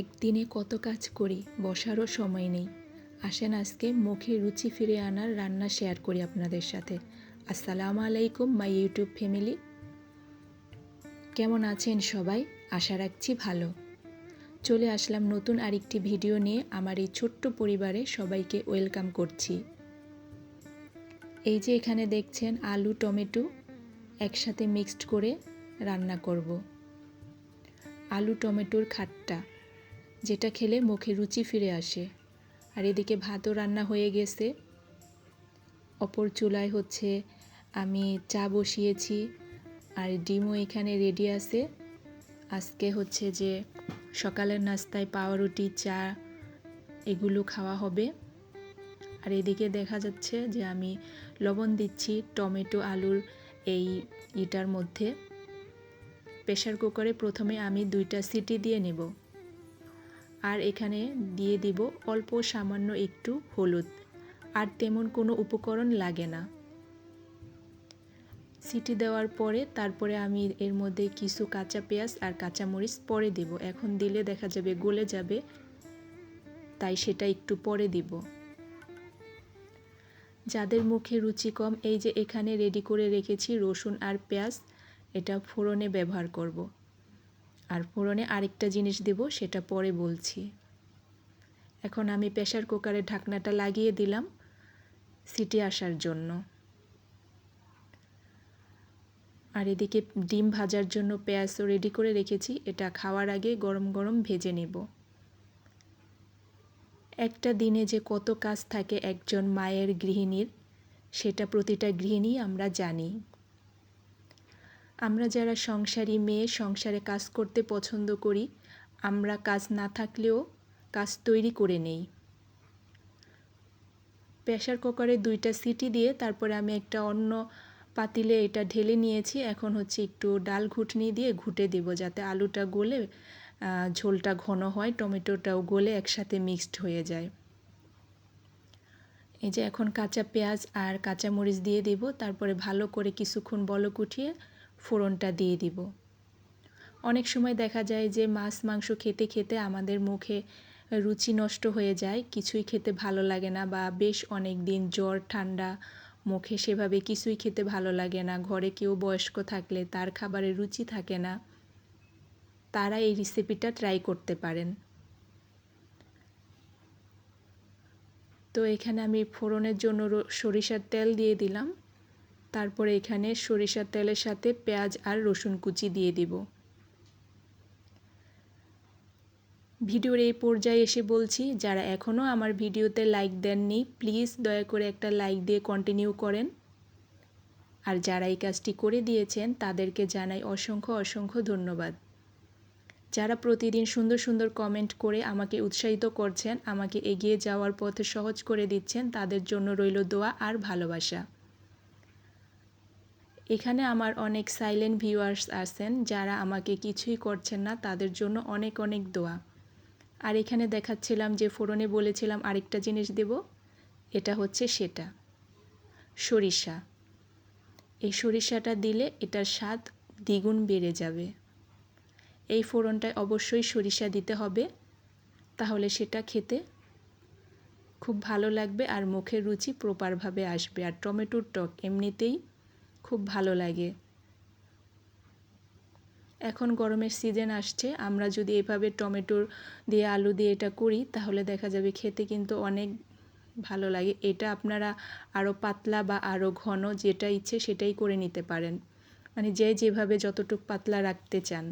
একদিনে কত কাজ করি, বসারও সময় নেই। আসেন আজকে মুখে রুচি ফিরে আনার রান্না শেয়ার করি আপনাদের সাথে। আসসালামু আলাইকুম মাই ইউটিউব ফ্যামিলি কেমন আছেন সবাই? আশা রাখছি ভালো। চলে আসলাম নতুন আরেকটি ভিডিও নিয়ে আমার এই ছোট্ট পরিবারে সবাইকে ওয়েলকাম করছি। এই যে এখানে দেখছেন আলু, টমেটো একসাথে মিক্সড করে রান্না করব। আলু, টমেটোর খাট্টা। যেটা খেলে মুখে রুচি ফিরে আসে। আর এদিকে ভাতও রান্না হয়ে গেছে। অপর চুলায় হচ্ছে, আমি চা বসিয়েছি আর ডিমও এখানে রেডি আছে। আজকে হচ্ছে যে সকালের নাস্তায় পাউরুটি চা এগুলো খাওয়া হবে। আর এদিকে দেখা যাচ্ছে যে আমি লবণ দিচ্ছি টমেটো, আলুর এই ইটার মধ্যে। প্রেশার কুকারে প্রথমে আমি দুইটা সিটি দিয়ে নেব। আর এখানে দিয়ে দিব অল্প সামান্য একটু হলুদ। আর তেমন কোনো উপকরণ লাগে না। সিটি দেওয়ার পরে তারপরে আমি এর মধ্যে কিছু কাঁচা পেঁয়াজ আর কাঁচা মরিচ পরে দিব। এখন দিলে দেখা যাবে গলে যাবে, তাই সেটা একটু পরে দিব। যাদের মুখে রুচি কম, এই যে এখানে রেডি করে রেখেছি রসুন আর পেঁয়াজ, এটা ফোড়নে ব্যবহার করব। আর ফোড়নে আরেকটা জিনিস দেব, সেটা পরে বলছি। এখন আমি প্রেশার কুকারের ঢাকনাটা লাগিয়ে দিলাম সিটি আসার জন্য। আর এদিকে ডিম ভাজার জন্য পেঁয়াজও রেডি করে রেখেছি, এটা খাওয়ার আগে গরম গরম ভেজে নেব। একটা দিনে যে কত কাজ থাকে একজন মায়ের গৃহিণীর, সেটা প্রতিটা গৃহিণী আমরা জানি। আমরা যারা সংসারী মেয়ে, সংসারে কাজ করতে পছন্দ করি, আমরা কাজ না থাকলেও কাজ তৈরি করে নেই। প্রেশার কুকারে দুইটা সিটি দিয়ে তারপরে আমি একটা অন্য পাতিলে এটা ঢেলে নিয়েছি। এখন হচ্ছে একটু ডাল ঘুটনি দিয়ে ঘুটে দেব যাতে আলুটা গলে ঝোলটা ঘন হয়, টমেটোটাও গলে একসাথে মিক্সড হয়ে যায়। এই যে এখন কাঁচা পেঁয়াজ আর কাঁচা মরিচ দিয়ে দেব, তারপরে ভালো করে কিছুক্ষণ বলক উঠিয়ে ফোড়নটা দিয়ে দিব। অনেক সময় দেখা যায় যে মাছ, মাংস খেতে খেতে আমাদের মুখে রুচি নষ্ট হয়ে যায়, কিছুই খেতে ভালো লাগে না বা বেশ অনেক দিন জ্বর, ঠান্ডা, মুখে সেভাবে কিছুই খেতে ভালো লাগে না। ঘরে কেউ বয়স্ক থাকলে তার খাবারের রুচি থাকে না। তারা এই রেসিপিটা ট্রাই করতে পারেন। তো এখানে আমি ফোড়নের জন্য সরিষার তেল দিয়ে দিলাম। তারপরে এখানে সরিষার তেলের সাথে পেঁয়াজ আর রসুন কুচি দিয়ে দিব। ভিডিওর এই পর্যায়ে এসে বলছি, যারা এখনও আমার ভিডিওতে লাইক দেননি প্লিজ দয়া করে একটা লাইক দিয়ে কন্টিনিউ করেন। আর যারা এই কাজটি করে দিয়েছেন, তাদেরকে জানাই অসংখ্য অসংখ্য ধন্যবাদ। যারা প্রতিদিন সুন্দর সুন্দর কমেন্ট করে আমাকে উৎসাহিত করছেন, আমাকে এগিয়ে যাওয়ার পথে সহজ করে দিচ্ছেন, তাদের জন্য রইল দোয়া আর ভালোবাসা। এখানে আমার অনেক সাইলেন্ট ভিউয়ার্স আছেন যারা আমাকে কিছুই করছেন না, তাদের জন্য অনেক অনেক দোয়া। আর এখানে দেখাচ্ছিলাম যে ফোড়নে বলেছিলাম আরেকটা জিনিস দেব, এটা হচ্ছে সেটা। সরিষা। এই সরিষাটা দিলে এটার স্বাদ দ্বিগুণ বেড়ে যাবে। এই ফোড়নটায় অবশ্যই সরিষা দিতে হবে, তাহলে সেটা খেতে খুব ভালো লাগবে আর মুখের রুচি প্রপারভাবে আসবে। আর টমেটোর টক এমনিতেই খুব ভালো লাগে। এখন গরমের সিজন আসছে, আমরা যদি এভাবে টমেটোর দিয়ে আলু দিয়ে এটা করি, তাহলে দেখা যাবে খেতে কিন্তু অনেক ভালো লাগে। এটা আপনারা আরও পাতলা বা আরও ঘন যেটা ইচ্ছে সেটাই করে নিতে পারেন। মানে যে যেভাবে যতটুক পাতলা রাখতে চান।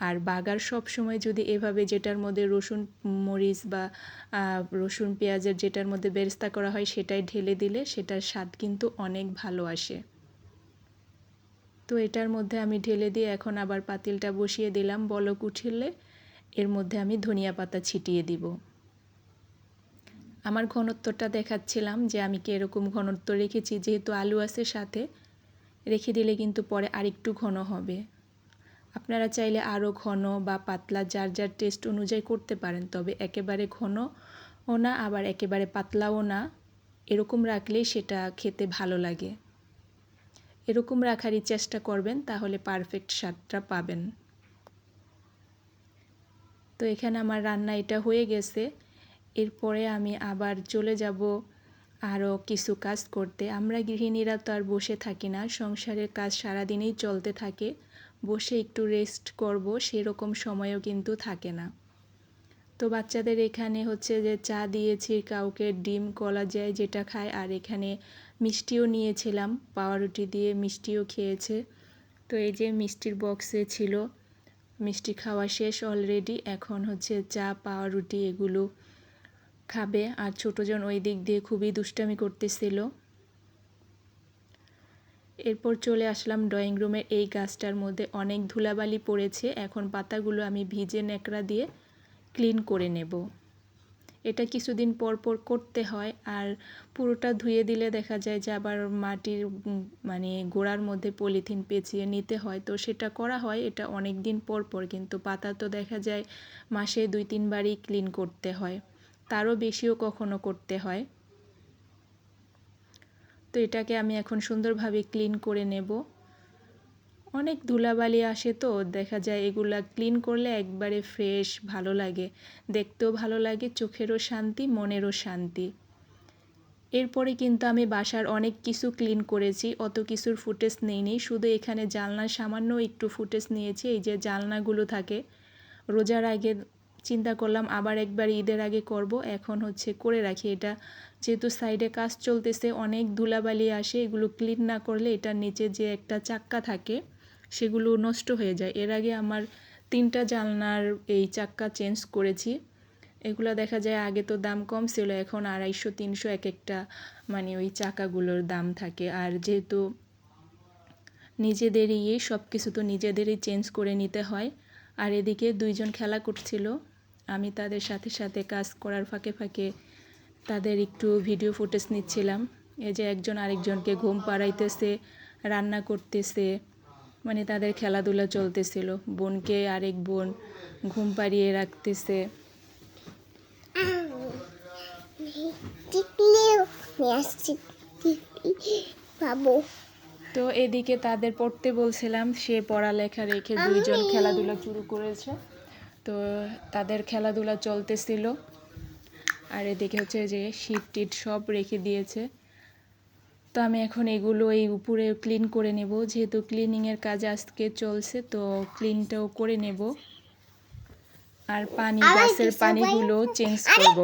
আর বাগার সব সময় যদি এভাবে যেটার মধ্যে রসুন মরিচ বা রসুন পেঁয়াজের যেটার মধ্যে বেরেস্তা করা হয় সেটাই ঢেলে দিলে সেটার স্বাদ কিন্তু অনেক ভালো আসে। তো এটার মধ্যে আমি ঢেলে দিয়ে এখন আবার পাতিলটা বসিয়ে দিলাম বলক উঠলে এর মধ্যে আমি ধনিয়া পাতা ছিটিয়ে দিব। আমার ঘনত্বটা দেখাচ্ছিলাম যে আমি কি এরকম ঘনত্ব রেখেছি, যেহেতু আলু আছে সাথে, রেখে দিলে কিন্তু পরে আরেকটু ঘন হবে। আপনারা চাইলে আরও ঘন বা পাতলা যার যার টেস্ট অনুযায়ী করতে পারেন, তবে একেবারে ঘনও না, আবার একেবারে পাতলাও না, এরকম রাখলেই সেটা খেতে ভালো লাগে। এরকম রাখারই চেষ্টা করবেন, তাহলে পারফেক্ট স্বাদটা পাবেন। তো এখানে আমার রান্না এটা হয়ে গেছে। এরপরে আমি আবার চলে যাব আরও কিছু কাজ করতে। আমরা গৃহিণীরা তো আর বসে থাকি না, সংসারের কাজ সারাদিনই চলতে থাকে। বসে একটু রেস্ট করব, সেরকম সময়ও কিন্তু থাকে না। তো বাচ্চাদের এখানে হচ্ছে যে চা দিয়েছি, কাউকে ডিম, কলা যায় যেটা খায়, আর এখানে মিষ্টিও নিয়েছিলাম, পাউরুটি দিয়ে মিষ্টিও খেয়েছে। তো এই যে মিষ্টির বক্সে ছিল, মিষ্টি খাওয়া শেষ অলরেডি এখন হচ্ছে চা, পাউরুটি এগুলো খাবে। আর ছোটোজন ওই দিক দিয়ে খুবই দুষ্টামি করতেছিল। এরপর চলে আসলাম ড্রয়িং রুমের এই গাছটার মধ্যে অনেক ধুলাবালি পড়েছে। এখন পাতাগুলো আমি ভিজে ন্যাকড়া দিয়ে ক্লিন করে নেব। এটা কিছুদিন পর পর করতে হয় আর পুরোটা ধুয়ে দিলে দেখা যায় যে আবার মাটির মানে গোড়ার মধ্যে পলিথিন পেঁচিয়ে নিতে হয়। তো সেটা করা হয়, এটা অনেক দিন পর পর, কিন্তু পাতা তো দেখা যায় মাসে দুই, তিনবারই ক্লিন করতে হয়। তারও বেশিও কখনো করতে হয়। তো এটাকে আমি এখন সুন্দরভাবে ক্লিন করে নেব। অনেক ধুলাবালি আসে তো, দেখা যায় এগুলা ক্লিন করলে একবারে ফ্রেশ ভালো লাগে। দেখতেও ভালো লাগে, চোখেরও শান্তি, মনেরও শান্তি। এরপরে কিন্তু আমি বাসার অনেক কিছু ক্লিন করেছি, অত কিছুর ফুটেজ নেইনি শুধু এখানে জানলার সামান্য একটু ফুটেজ নিয়েছি, এই যে জানলাগুলো থাকে। রোজার আগে চিন্তা করলাম আবার একবার ঈদের আগে করব, এখন হচ্ছে করে রাখি এটা। যেহেতু সাইডে কাজ চলতেছে, অনেক ধুলাবালি আসে, এগুলো ক্লিন না করলে এটার নিচে যে একটা চাক্কা থাকে সেগুলো নষ্ট হয়ে যায়। এর আগে আমার তিনটা জানলার এই চাক্কা চেঞ্জ করেছি। এগুলো দেখা যায় আগে তো দাম কম ছিল, এখন আড়াইশো, তিনশো এক একটা মানে ওই চাকাগুলোর দাম থাকে। আর যেহেতু নিজেদেরই সব কিছু তো নিজেদেরই চেঞ্জ করে নিতে হয়। আর এদিকে দুইজন খেলা করছিল। আমি তাদের সাথে সাথে কাজ করার ফাঁকে ফাঁকে তাদের একটু ভিডিও ফুটেজ নিচ্ছিলাম। এই যে একজন আরেকজনকে ঘুম পাড়াইতেছে, রান্না করতেছে। মানে তাদের খেলাধুলা চলতেছিল। বোনকে আরেক বোন ঘুম পাড়িয়ে রাখতেছে। তো এদিকে তাদের পড়তে বলছিলাম, সে পড়ালেখা রেখে দুইজন খেলাধুলা শুরু করেছে। তো তাদের খেলাধুলা চলতেছিল। আর এদিকে হচ্ছে যে শীত টিট সব রেখে দিয়েছে। তো আমি এখন এগুলো এই উপরে ক্লিন করে নেব। যেহেতু ক্লিনিংয়ের কাজ আজকে চলছে তো ক্লিনটাও করে নেব। আর পানি গাছের পানিগুলো চেঞ্জ করব।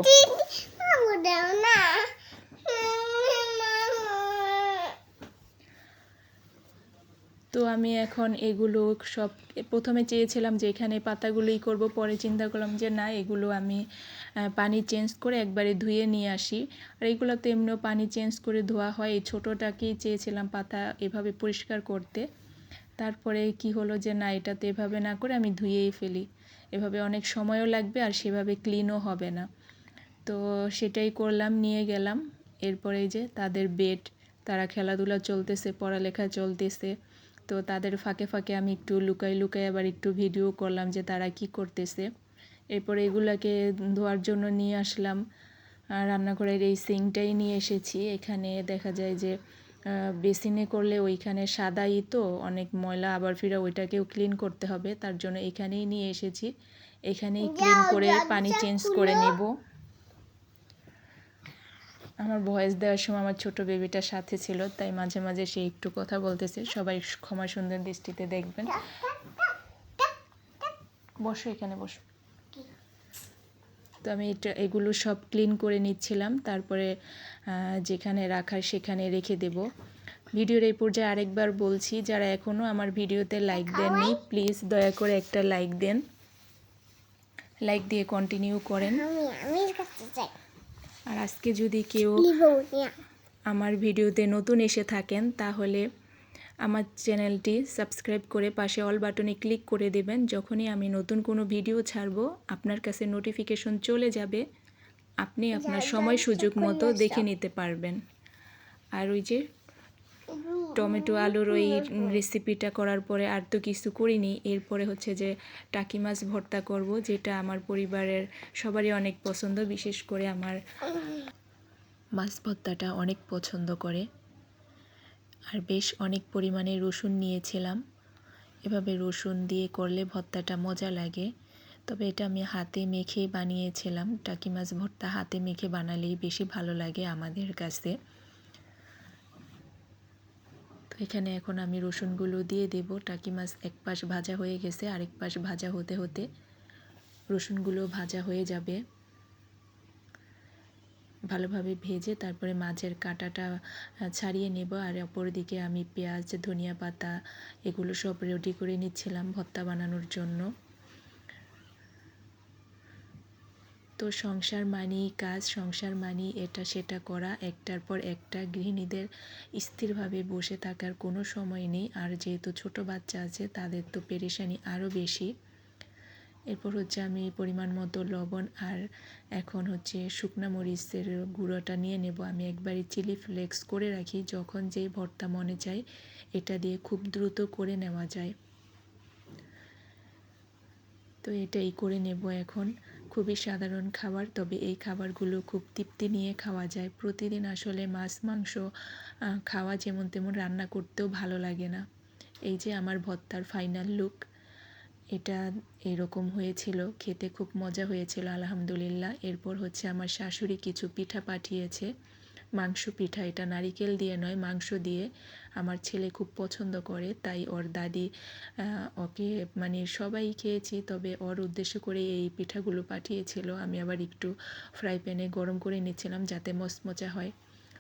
তো আমি এখন এগুলো সব প্রথমে চেয়েছিলাম যে এখানে পাতাগুলোই করব পরে চিন্তা করলাম যে না এগুলো আমি পানি চেঞ্জ করে একবারে ধুয়ে নিয়ে আসি। আর এগুলো তো এমনিও পানি চেঞ্জ করে ধোয়া হয়। এই ছোটোটাকেই চেয়েছিলাম পাতা এভাবে পরিষ্কার করতে। তারপরে কি হলো যে, না, এটা তো এভাবে না করে আমি ধুয়েই ফেলি। এভাবে অনেক সময়ও লাগবে আর সেভাবে ক্লিনও হবে না। তো সেটাই করলাম, নিয়ে গেলাম। এরপরে যে তাদের বেড, তারা খেলাধুলা চলতেছে, পড়ালেখা চলতেছে। তো তাদের ফাঁকে ফাঁকে আমি একটু লুকাই লুকাই আবার একটু ভিডিও করলাম যে তারা কি করতেছে। এরপরে এগুলাকে ধোয়ার জন্য নিয়ে আসলাম। আর রান্নাঘরের এই সিংটাই নিয়ে এসেছি। এখানে দেখা যায় যে বেসিনে করলে ওইখানে সাদাই তো অনেক ময়লা আবার ফিরে ওইটাকেও ক্লিন করতে হবে। তার জন্য এখানেই নিয়ে এসেছি। এখানেই ক্লিন করে পানি চেঞ্জ করে। নেব। আমার ভয়েস দেওয়ার সময় আমার ছোট বেবিটা সাথে ছিল তাই মাঝে মাঝে সে একটু কথা বলতেছে। সবাই ক্ষমা সুন্দর দৃষ্টিতে দেখবেন। বসো এখানে বসো। তো আমি এটা এগুলো সব ক্লিন করে নিচ্ছিলাম। তারপরে যেখানে রাখার সেখানে রেখে দেব। ভিডিওর এই পর্যায়ে আরেকবার বলছি যারা এখনও আমার ভিডিওতে লাইক দেননি প্লিজ দয়া করে একটা লাইক দেন। লাইক দিয়ে কন্টিনিউ করেন। আর আজকে যদি কেউ আমার ভিডিওতে নতুন এসে থাকেন তাহলে আমার চ্যানেলটি সাবস্ক্রাইব করে পাশে অল বাটনে ক্লিক করে দেবেন। যখনই আমি নতুন কোনো ভিডিও ছাড়বো আপনার কাছে নোটিফিকেশন চলে যাবে। আপনি আপনার সময় সুযোগ মতো দেখে নিতে পারবেন। আর ওই যে টমেটো আলুর ওই রেসিপিটা করার পরে আর তো কিছু করিনি। এরপরে হচ্ছে যে টাকি মাছ ভর্তা করব যেটা আমার পরিবারের সবারই অনেক পছন্দ বিশেষ করে আমার মাছ ভর্তাটা অনেক পছন্দ করে। আর বেশ অনেক পরিমাণে রসুন নিয়েছিলাম। এভাবে রসুন দিয়ে করলে ভর্তাটা মজা লাগে। তবে এটা আমি হাতে মেখে বানিয়েছিলাম। টাকি মাছ ভর্তা হাতে মেখে বানালেই বেশি ভালো লাগে আমাদের কাছে। তো এখানে এখন আমি রসুনগুলো দিয়ে দেব। টাকি মাছ এক পাশ ভাজা হয়ে গেছে, আরেক পাশ ভাজা হতে হতে রসুনগুলো ভাজা হয়ে যাবে। ভালোভাবে ভেজে তারপরে মাছের কাঁটাটা ছাড়িয়ে নেব। আর অপরদিকে আমি পেঁয়াজ, ধনিয়া পাতা এগুলো সব রেডি করে নিচ্ছিলাম ভর্তা বানানোর জন্য। তো সংসার মানি কাজ, সংসার মানি এটা সেটা করা। একটার পর একটা গৃহিণীদের স্থিরভাবে বসে থাকার কোনো সময় নেই। আর যেহেতু ছোট বাচ্চা আছে, তাদের তো পেরেশানি আরও বেশি। এরপর হচ্ছে আমি পরিমাণ মতো লবণ আর এখন হচ্ছে শুকনা মরিচের গুঁড়োটা নিয়ে নেব। আমি একবারই চিলি ফ্লেক্স করে রাখি, যখন যেই ভর্তা মনে চায় এটা দিয়ে খুব দ্রুত করে নেওয়া যায়। তো এটাই করে নেব এখন। খুবই সাধারণ খাবার, তবে এই খাবারগুলো খুব তৃপ্তি নিয়ে খাওয়া যায়। প্রতিদিন আসলে মাছ, মাংস খাওয়া যেমন তেমন রান্না করতেও ভালো লাগে না। এই যে আমার ভর্তার ফাইনাল লুক এটা এরকম হয়েছিল, খেতে খুব মজা হয়েছিল, আলহামদুলিল্লাহ। এরপর হচ্ছে আমার শাশুড়ি কিছু পিঠা পাঠিয়েছে। মাংস পিঠা, এটা নারিকেল দিয়ে নয়, মাংস দিয়ে। আমার ছেলে খুব পছন্দ করে, তাই ওর দাদি ওকে মানে সবাই খেয়েছি, তবে ওর উদ্দেশ্য করে এই পিঠাগুলো পাঠিয়েছিল। আমি আবার একটু ফ্রাই প্যানে গরম করে নিচ্ছিলাম যাতে মচমচা হয়।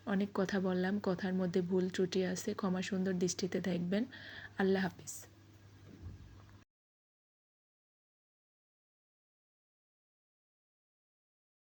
অনেক কথা বললাম, কথার মধ্যে ভুল ত্রুটি আছে, ক্ষমা সুন্দর দৃষ্টিতে দেখবেন। আল্লাহ হাফিজ।